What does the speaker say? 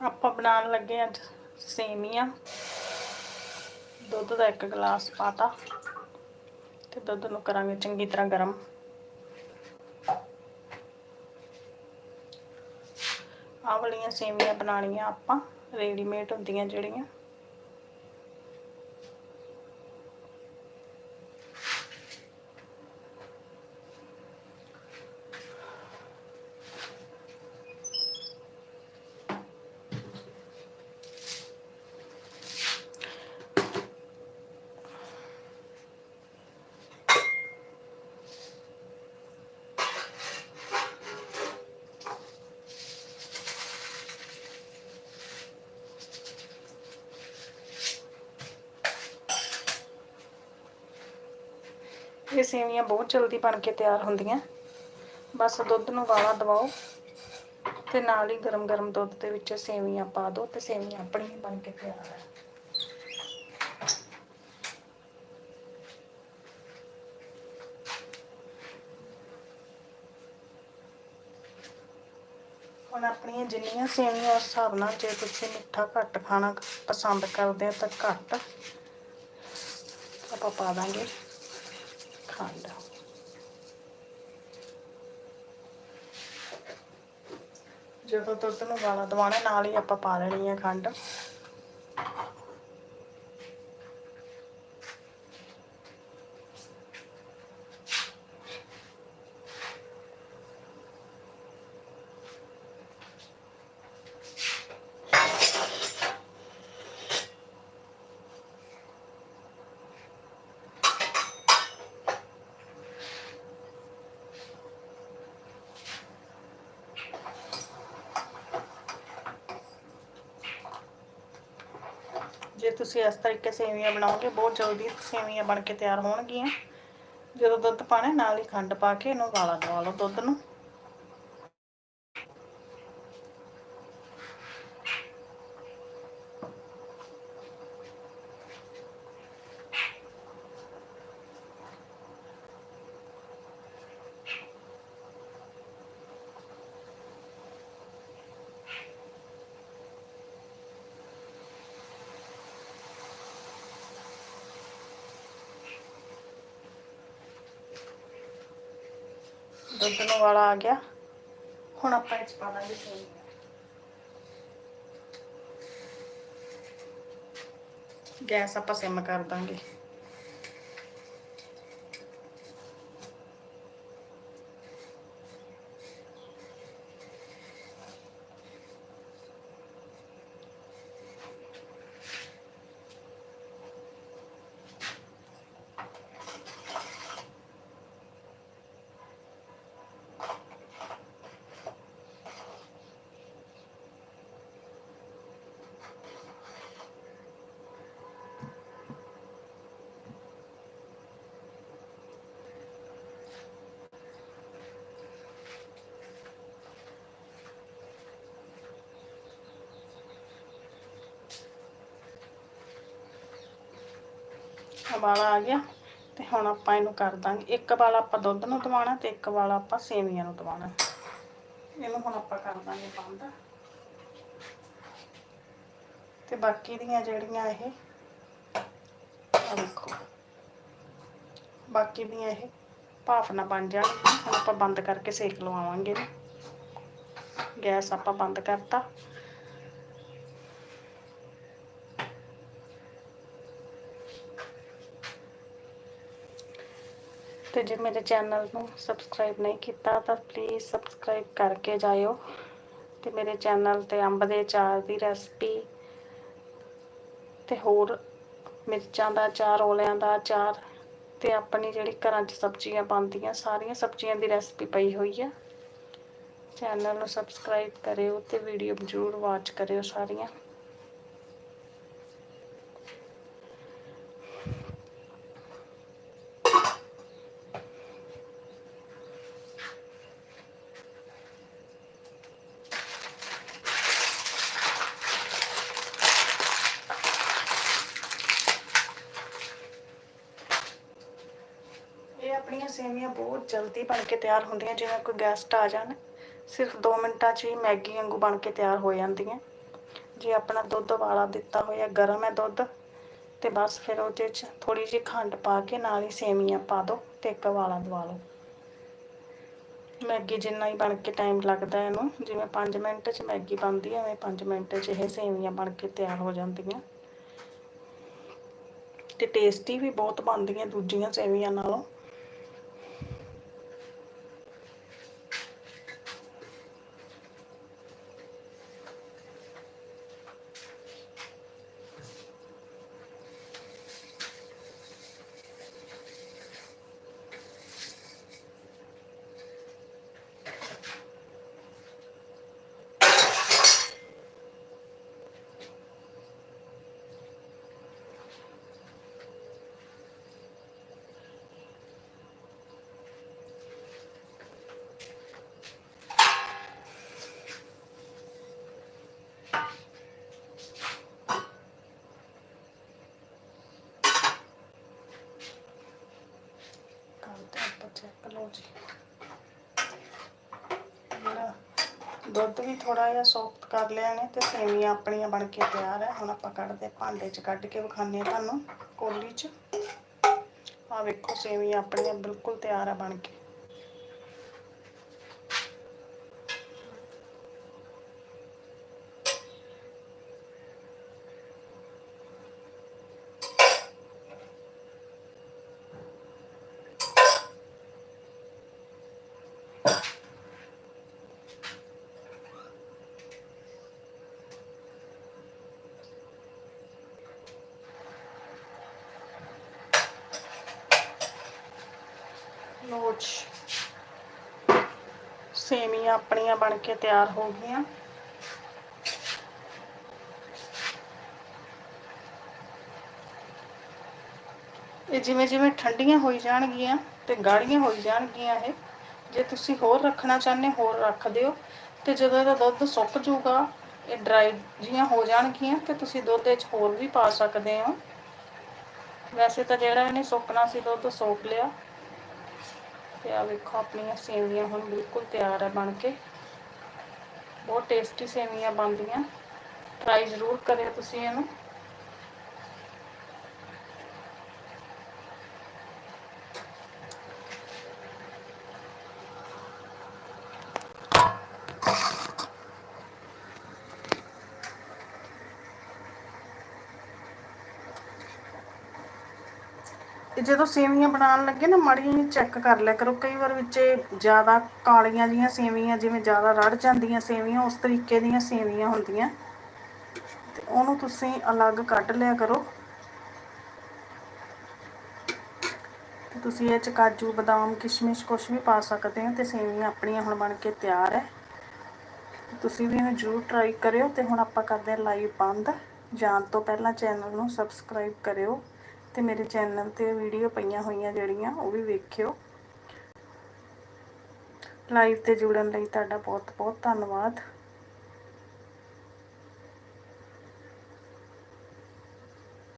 ਆਪਾਂ ਬਣਾਉਣ ਲੱਗੇ ਅੱਜ ਸੇਮੀਆਂ। ਦੁੱਧ ਦਾ ਇੱਕ ਗਲਾਸ ਪਾਤਾ ਤੇ ਦੁੱਧ ਨੂੰ ਕਰਾਂਗੇ ਚੰਗੀ ਤਰ੍ਹਾਂ ਗਰਮ। ਆਹ ਵਾਲੀਆਂ ਸੇਮੀਆਂ ਬਣਾਉਣੀਆਂ ਆਪਾਂ ਰੈਡੀਮੇਡ ਹੁੰਦੀਆਂ ਜਿਹੜੀਆਂ। ਇਹ ਸੇਵੀਆਂ ਬਹੁਤ ਜਲਦੀ ਬਣ ਕੇ ਤਿਆਰ ਹੁੰਦੀਆਂ। ਬਸ ਦੁੱਧ ਨੂੰ ਵਾਲਾ ਦਵਾਓ ਤੇ ਨਾਲ ਹੀ ਗਰਮ-ਗਰਮ ਦੁੱਧ ਦੇ ਵਿੱਚ ਸੇਵੀਆਂ ਪਾ ਦਿਓ ਤੇ ਸੇਵੀਆਂ ਆਪਣੀਆਂ ਬਣ ਕੇ ਤਿਆਰ ਹੈ ਹੁਣ ਆਪਣੀਆਂ ਜਿੰਨੀਆਂ ਸੇਵੀਆਂ ਉਸ ਹਿਸਾਬ ਨਾਲ ਜੇ ਤੁਸੀਂ ਮਿੱਠਾ ਘੱਟ ਖਾਣਾ ਪਸੰਦ ਕਰਦੇ ਆ ਤਾਂ ਘੱਟ ਆਪਾਂ ਪਾ ਦਾਂਗੇ। ਖੰਡ ਜਦੋਂ ਦੁੱਧ ਨੂੰ ਗਾਲਾ ਦਵਾਣਾ ਨਾਲ ਹੀ ਆਪਾਂ ਪਾ ਲੈਣੀ ਹੈ ਖੰਡ ਜੇ ਤੁਸੀਂ ਇਸ ਤਰੀਕੇ ਸੇਵੀਆਂ ਬਣਾਓਗੇ, ਬਹੁਤ ਜਲਦੀ ਸੇਵੀਆਂ ਬਣ ਕੇ ਤਿਆਰ ਹੋਣਗੀਆਂ। ਜਦੋਂ ਦੁੱਧ ਪਾਣਾ ਨਾਲ ਹੀ ਖੰਡ ਪਾ ਕੇ ਇਹਨੂੰ ਵਾਲਾ ਦਵਾ ਲਓ ਦੁੱਧ ਨੂੰ। ਦੁੱਧ ਨੂੰ ਵਾਲਾ ਆ ਗਿਆ। ਹੁਣ ਆਪਾਂ ਇਹ ਪਾ ਦਾਂਗੇ ਸੇਵੀਆਂ ਗੈਸ ਆਪਾਂ ਸਿਮ ਕਰ ਦਾਂਗੇ। ਉਬਾਲਾ ਆ ਗਿਆ ਤੇ ਹੁਣ ਆਪਾਂ ਇਹਨੂੰ ਕਰ ਦਾਂਗੇ। ਇੱਕ ਵਾਲਾ ਆਪਾਂ ਦੁੱਧ ਨੂੰ ਦਵਾਣਾ ਤੇ ਇੱਕ ਵਾਲਾ ਆਪਾਂ ਸੇਵੀਆਂ ਨੂੰ ਦਵਾਣਾ ਇਹਨੂੰ ਹੁਣ ਆਪਾਂ ਕਰ ਦਾਂਗੇ ਬੰਦ। ਤੇ ਬਾਕੀ ਦੀਆਂ ਜਿਹੜੀਆਂ ਇਹ ਆ ਦੇਖੋ। ਬਾਕੀ ਦੀਆਂ ਇਹ ਭਾਫ ਨਾ ਬਣ ਜਾਣ। ਹੁਣ ਆਪਾਂ ਬੰਦ ਕਰਕੇ ਸੇਕ ਲਵਾਵਾਂਗੇ ਗੈਸ ਆਪਾਂ ਬੰਦ ਕਰਤਾ। ਤੇ ਜੇ ਮੇਰੇ ਚੈਨਲ ਨੂੰ ਸਬਸਕ੍ਰਾਈਬ ਨਹੀਂ ਕੀਤਾ ਤਾਂ ਪਲੀਜ਼ ਸਬਸਕ੍ਰਾਈਬ ਕਰਕੇ ਜਾਇਓ ਤੇ ਮੇਰੇ ਚੈਨਲ ਤੇ ਅੰਬ ਦੇ ਅਚਾਰ ਦੀ ਰੈਸਪੀ ਤੇ ਹੋਰ ਮਿਰਚਾਂ ਦਾ ਅਚਾਰ ਓਲਿਆਂ ਦਾ ਅਚਾਰ ਤੇ ਆਪਣੀ ਜਿਹੜੀ ਘਰਾਂ 'ਚ ਸਬਜ਼ੀਆਂ ਬਣਦੀਆਂ, ਸਾਰੀਆਂ ਸਬਜ਼ੀਆਂ ਦੀ ਰੈਸਪੀ ਪਈ ਹੋਈ ਆ। ਚੈਨਲ ਨੂੰ ਸਬਸਕ੍ਰਾਈਬ ਕਰਿਓ ਤੇ ਵੀਡੀਓ ਜ਼ਰੂਰ ਵਾਚ ਕਰਿਓ ਸਾਰੀਆਂ ਇਹ ਆਪਣੀਆਂ ਸੇਵੀਆਂ ਬਹੁਤ ਜਲਦੀ ਬਣ ਕੇ ਤਿਆਰ ਹੁੰਦੀਆਂ, ਜਿਵੇਂ ਕੋਈ ਗੈਸਟ ਆ ਜਾਣ। ਸਿਰਫ 2 ਮਿੰਟਾਂ 'ਚ ਹੀ ਮੈਗੀ ਵਾਂਗੂ ਬਣ ਕੇ ਤਿਆਰ ਹੋ ਜਾਂਦੀਆਂ। ਜੇ ਆਪਣਾ ਦੁੱਧ ਵਾਲਾ ਦਿੱਤਾ ਹੋਇਆ, ਗਰਮ ਹੈ ਦੁੱਧ, ਤੇ ਬਸ ਫਿਰ ਉਹਦੇ 'ਚ ਥੋੜੀ ਜਿਹੀ ਖੰਡ ਪਾ ਕੇ ਨਾਲ ਹੀ ਸੇਵੀਆਂ ਪਾ ਦਿਓ ਤੇ ਇੱਕ ਵਾਲਾ ਦਵਾ ਲਓ। ਮੈਗੀ ਜਿੰਨਾ ਹੀ ਬਣ ਕੇ ਟਾਈਮ ਲੱਗਦਾ ਇਹਨੂੰ, ਜਿਵੇਂ 5 ਮਿੰਟ 'ਚ ਮੈਗੀ ਬਣਦੀ ਹੈ ਐਵੇਂ 5 ਮਿੰਟ 'ਚ ਇਹ ਸੇਵੀਆਂ ਬਣ ਕੇ ਤਿਆਰ ਹੋ ਜਾਂਦੀਆਂ। ਤੇ ਟੇਸਟੀ ਵੀ ਬਹੁਤ ਬਣਦੀਆਂ ਦੂਜੀਆਂ ਸੇਵੀਆਂ ਨਾਲੋਂ ਕਰਦੇ ਆਪਾਂ ਚੈੱਕ ਲਓ ਜੀ ਜਿਹੜਾ ਦੁੱਧ ਵੀ ਥੋੜਾ ਜਿਹਾ ਸੌਫਟ ਕਰ ਲਿਆ ਨੇ ਤੇ ਸੇਵੀਆਂ ਆਪਣੀਆਂ ਬਣ ਕੇ ਤਿਆਰ ਹੈ। ਹੁਣ ਆਪਾਂ ਕੱਢਦੇ ਭਾਂਡੇ 'ਚ ਕੱਢ ਕੇ ਵਿਖਾਉਂਦੇ ਹਾਂ ਤੁਹਾਨੂੰ ਕੋਲੀ 'ਚ। ਆ ਵੇਖੋ ਸੇਵੀਆਂ ਆਪਣੀਆਂ ਬਿਲਕੁਲ ਤਿਆਰ ਆ ਬਣ ਕੇ। ਲੋਚ ਸੇਵੀਆਂ ਆਪਣੀਆਂ ਬਣ ਕੇ ਤਿਆਰ ਹੋ ਗਈਆਂ। ਇਹ ਜਿਵੇਂ ਜਿਵੇਂ ਠੰਡੀਆਂ ਹੋਈ ਜਾਣਗੀਆਂ ਤੇ ਗਾੜੀਆਂ ਹੋਈ ਜਾਣਗੀਆਂ ਇਹ, ਜੇ ਤੁਸੀਂ ਹੋਰ ਰੱਖਣਾ ਚਾਹੁੰਦੇ ਹੋਰ ਰੱਖ ਦਿਓ। ਤੇ ਜਦੋਂ ਇਹਦਾ ਦੁੱਧ ਸੁੱਕ ਜਾਊਗਾ, ਇਹ ਡਰਾਈ ਜੀਆਂ ਹੋ ਜਾਣਗੀਆਂ ਤੇ ਤੁਸੀਂ ਦੁੱਧ ਵਿੱਚ ਹੋਰ ਵੀ ਪਾ ਸਕਦੇ ਹੋ। ਵੈਸੇ ਤਾਂ ਜਿਹੜਾ ਇਹਨੇ ਸੁੱਕਣਾ ਸੀ ਦੁੱਧ ਸੋਕ ਲਿਆ। ਤੇ ਆ ਵੇਖੋ, ਆਪਣੀਆਂ ਸੇਵੀਆਂ ਹੁਣ ਬਿਲਕੁਲ ਤਿਆਰ ਹੈ ਬਣ ਕੇ। ਬਹੁਤ ਟੇਸਟੀ ਸੇਵੀਆਂ ਬਣਦੀਆਂ। ਟਰਾਈ ਜ਼ਰੂਰ ਕਰਿਓ ਤੁਸੀਂ ਇਹਨੂੰ। ਤੇ ਜਦੋਂ ਸੇਵੀਆਂ ਬਣਾਉਣ ਲੱਗੇ ਨਾ, ਮਾੜੀਆਂ ਹੀ ਚੈੱਕ ਕਰ ਲਿਆ ਕਰੋ। ਕਈ ਵਾਰ ਵਿੱਚ ਜ਼ਿਆਦਾ ਕਾਲੀਆਂ ਜੀਆਂ ਸੇਵੀਆਂ, ਜਿਵੇਂ ਜ਼ਿਆਦਾ ਰੜ ਜਾਂਦੀਆਂ ਸੇਵੀਆਂ, ਉਸ ਤਰੀਕੇ ਦੀਆਂ ਸੇਵੀਆਂ ਹੁੰਦੀਆਂ। ਤੇ ਉਹਨੂੰ ਤੁਸੀਂ ਅਲੱਗ ਕੱਢ ਲਿਆ ਕਰੋ। ਤੇ ਤੁਸੀਂ ਇਹ ਚ ਕਾਜੂ, ਬਦਾਮ, ਕਿਸ਼ਮਿਸ਼ ਕੁਝ ਵੀ ਪਾ ਸਕਦੇ ਹੋ ਤੇ ਸੇਵੀਆਂ ਆਪਣੀਆਂ ਹੁਣ ਬਣ ਕੇ ਤਿਆਰ ਹੈ ਤੁਸੀਂ ਵੀ ਇਹਨੂੰ ਜ਼ਰੂਰ ਟਰਾਈ ਕਰਿਓ ਤੇ ਹੁਣ ਆਪਾਂ ਕਰਦੇ ਹਾਂ ਲਾਈਵ ਬੰਦ। ਜਾਣ ਤੋਂ ਪਹਿਲਾਂ ਚੈਨਲ ਨੂੰ ਸਬਸਕ੍ਰਾਈਬ ਕਰਿਓ। ਤੇ ਮੇਰੇ ਚੈਨਲ ਤੇ ਵੀਡੀਓ ਪਈਆਂ ਹੋਈਆਂ ਜਿਹੜੀਆਂ, ਉਹ ਵੀ ਵੇਖਿਓ। ਲਾਈਵ ਤੇ ਜੁੜਨ ਲਈ ਤੁਹਾਡਾ ਬਹੁਤ ਬਹੁਤ ਧੰਨਵਾਦ।